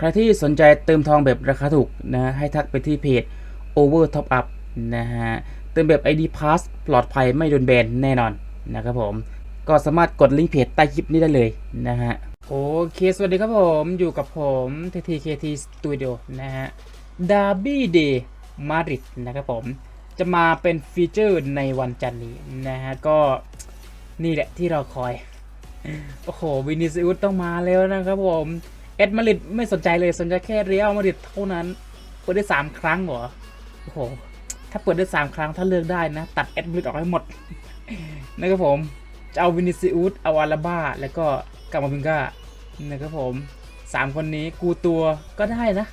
ใครที่สนใจเติมทองแบบราคาถูกนะให้ทักไปที่เพจ Over Top Up นะฮะเติมแบบ ID Pass ปลอดภัยไม่โดนแบนแน่นอนนะครับผม ก็สามารถกดลิงก์เพจใต้คลิปนี้ได้เลยนะฮะโอเค สวัสดีครับผมอยู่กับผม TTKT Studio นะฮะ Derby Day Madrid นะครับผม จะมาเป็นฟีเจอร์ในวันจันทร์นี้นะฮะ ก็นี่แหละที่เราคอย โอ้โหวินิซิอุสต้องมาแล้วนะครับผม เอ็ดมาริดไม่สนใจเลยสนใจแค่เรียลมาริดเท่านั้น เปิดได้สามครั้งเหรอ โอ้โห ถ้าเปิดได้สามครั้งถ้าเลือกได้นะ ตัดเอ็ดมาริดออกให้หมดนะครับผมจะเอาวินิซิอุสเอาอาราบ้า แล้วก็กามาบิงกานะครับผมสามคนนี้กูตัวก็ได้นะ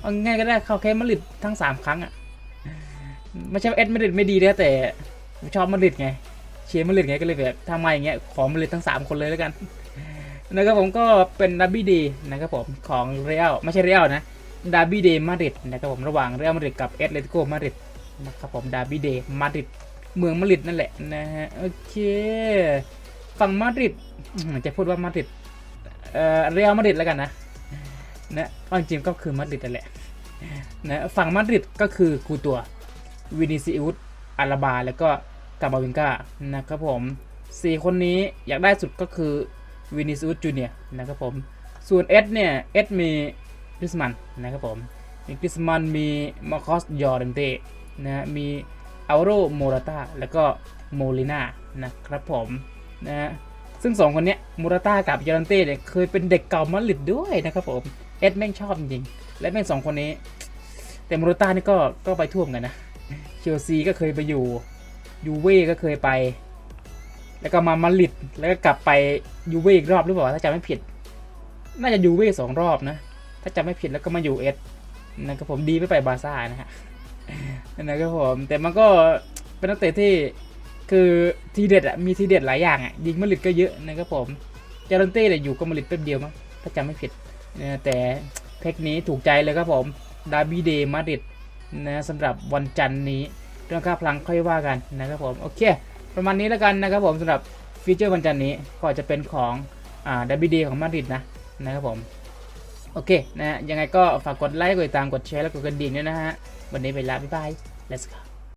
เอาง่ายก็ได้เขาแค่มาริดทั้งสามครั้งอะ่ะไม่ใช่เอ็ดมาริดไม่ดีนะแต่ชอบมาริดไงเชียร์มาริดไงก็เลยแบบทำไมอย่างเงี้ยขอมาริดทั้งสามคนเลยแล้วกัน นะครับผมก็เป็นดับบี้เดย์นะครับผมของเรียลไม่ใช่เรียลนะดับบี้เดย์มาดริดนะครับผมระหว่างเรียลมาดริดกับเอตเลติโกมาดริดนะครับผมดับบี้เดย์มาดริดเมืองมาดริดนั่นแหละนะฮะโอเคฝั่งมาดริดจะพูดว่ามาดริดเอ่อเรียลมาดริดแล้วกันนะนะเอาจริงก็คือมาดริดนั่นแหละนะฝั่งมาดริดก็คือกูตัววินิซิอุสอาราบาแล้วก็กาบาวิงกานะครับผมสี่คนนี้อยากได้สุดก็คือ วินิซูสจูเนียนะครับผม ส่วนเอสเนี่ยเอสมีกริสมันนะครับผมมีกริสมันมีมาคอสยอร์เดนเตนะมีอัลโรโมราตาแล้วก็โมลิน่านะครับผมนะฮะซึ่งสองคนเนี้ยโมราตากับยอร์เดนเต้เนี่ยเคยเป็นเด็กเก่ามาริดด้วยนะครับผม เอสแม่งชอบจริงๆและแม่งสองคนนี้ แต่โมราตานี่ก็ก็ไปท่วมกันนะเชลซีก็เคยไปอยู่ยูเว่ก็เคยไป แล้วก็มามาดริดแล้วก็กลับไปยูเว่อีกรอบหรือเปล่าถ้าจำไม่ผิด น่าจะยูเว่สองรอบนะ ถ้าจำไม่ผิดแล้วก็มาอยู่เอสนะครับผมดีไม่ไปบาร์ซ่านะฮะนะครับผมแต่มันก็เป็นนักเตะที่คือทีเด็ดอะมีทีเด็ดหลายอย่างอะยิงมาดริดก็เยอะนะครับผมจารันเต้เนี่ยอยู่กับมาดริดแป๊บเดียวมั้งถ้าจำไม่ผิดนะแต่เพกนี้ถูกใจเลยครับผมดาร์บี้เดย์มาดริดนะสำหรับวันจันทร์นี้เรื่องค่าพลังค่อยว่ากันนะครับผม โอเค ประมาณนี้แล้วกันนะครับผมสำหรับฟีเจอร์วันจันนี้ก็จะเป็นของอ่าดับของมาดริดนะนะครับผม โอเคนะยังไงก็ฝากกดไลค์กดติดตามกดแชร์และกดกระดิ่งด้วยนะฮะ วันนี้ไปลาบ๊ายบาย let's go